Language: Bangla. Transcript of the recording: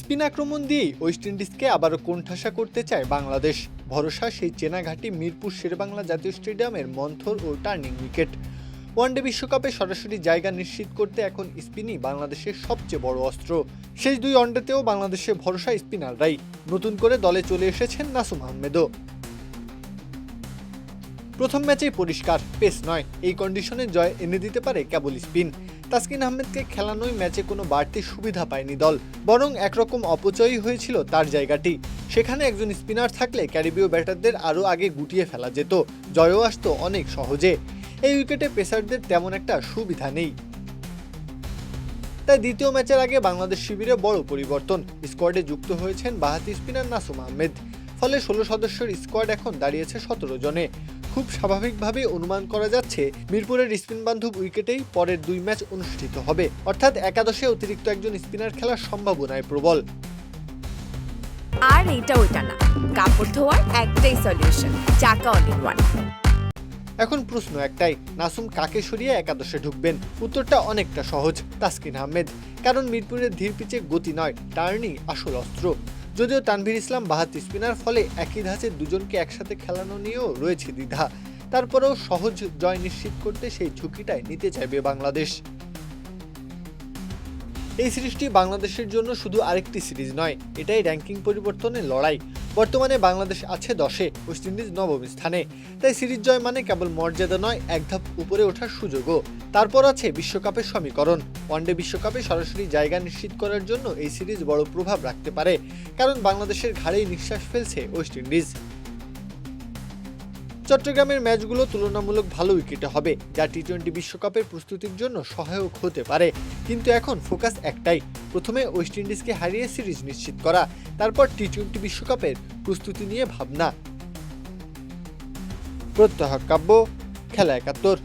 স্পিন আক্রমণ দিয়েই ওয়েস্ট ইন্ডিজকে আবারও কোণঠাসা করতে চায় বাংলাদেশ। ভরসা সেই চেনা ঘাঁটি মিরপুর শেরবাংলা জাতীয় স্টেডিয়ামের মন্থর ও টার্নিং উইকেট। ওয়ানডে বিশ্বকাপে সরাসরি জায়গা নিশ্চিত করতে এখন স্পিনই বাংলাদেশের সবচেয়ে বড় অস্ত্র। শেষ দুই ওয়ানডেতেও বাংলাদেশের ভরসা স্পিনাররাই। নতুন করে দলে চলে এসেছেন নাসুম আহমেদও। প্রথম ম্যাচেই পরিষ্কার, পেস নয়। এই কন্ডিশনে জয় এনে দিতে পারে কেবল স্পিন। তাসকিন আহমেদকে খেলানোই ম্যাচে কোনো বাড়তি সুবিধা পায়নি দল, বরং একরকম অপচয়ই হয়েছিল তার জায়গাটি। সেখানে একজন স্পিনার থাকলে ক্যারিবীয় ব্যাটারদের আরও আগে গুটিয়ে ফেলা যেত, জয়ও আসতো অনেক সহজে। এই উইকেটে পেসারদের তেমন একটা সুবিধা নেই। তাই দ্বিতীয় ম্যাচের আগে বাংলাদেশ শিবিরে বড় পরিবর্তন, স্কোয়াডে যুক্ত হয়েছেন বাহাতি স্পিনার নাসুম আহমেদ। ফলে ষোলো সদস্যের স্কোয়াড এখন দাঁড়িয়েছে সতেরো জনে। খুব স্বাভাবিকভাবেই অনুমান করা যাচ্ছে মিরপুরের স্পিন বান্ধব উইকেটেই পরের দুই ম্যাচ অনুষ্ঠিত হবে। অর্থাৎ একাদশে অতিরিক্ত একজন স্পিনার খেলার সম্ভাবনায় প্রবল। আর এইটা ওইটা না। কাপড় ধোয়ার একটাই সলিউশন চাকা অল ইন ওয়ান এখন প্রশ্ন একটাই নাসুম কাকে সরিয়ে একাদশে ঢুকবেন? উত্তরটা অনেকটা সহজ তাসকিন আহমেদ। কারণ মিরপুরের ধীর পিচে গতি নয় টার্নই আসল অস্ত্র। যদিও তানভীর ইসলাম বাহাতি স্পিনার, ফলে একই ধাঁচে দুজনকে একসাথে খেলানো নিয়েও রয়েছে দ্বিধা। তারপরেও সহজ জয় নিশ্চিত করতে সেই ঝুঁকিটাই নিতে চাইবে বাংলাদেশ। এই সিরিজটি বাংলাদেশের জন্য শুধু আরেকটি সিরিজ নয়, এটাই র্যাঙ্কিং পরিবর্তনের লড়াই। বর্তমানে বাংলাদেশ আছে দশে ওয়েস্ট ইন্ডিজ নবম স্থানে। তাই সিরিজ জয় মানে কেবল মর্যাদা নয়, এক ধাপ উপরে ওঠার সুযোগও। তারপর আছে বিশ্বকাপের সমীকরণ। ওয়ানডে বিশ্বকাপে সরাসরি জায়গা নিশ্চিত করার জন্য এই সিরিজ বড় প্রভাব রাখতে পারে, কারণ বাংলাদেশের ঘাড়েই নিঃশ্বাস ফেলছে ওয়েস্ট ইন্ডিজ চট্টগ্রামের ম্যাচগুলো তুলনামূলক ভালো উইকেটে হবে, যা টি টোয়েন্টি বিশ্বকাপের প্রস্তুতির জন্য সহায়ক হতে পারে। কিন্তু এখন ফোকাস একটাই, প্রথমে ওয়েস্ট ইন্ডিজকে হারিয়ে সিরিজ নিশ্চিত করা, তারপর টি টোয়েন্টি বিশ্বকাপের প্রস্তুতি নিয়ে ভাবনা। প্রত্যহ কাব্য, খেলা একাত্তর।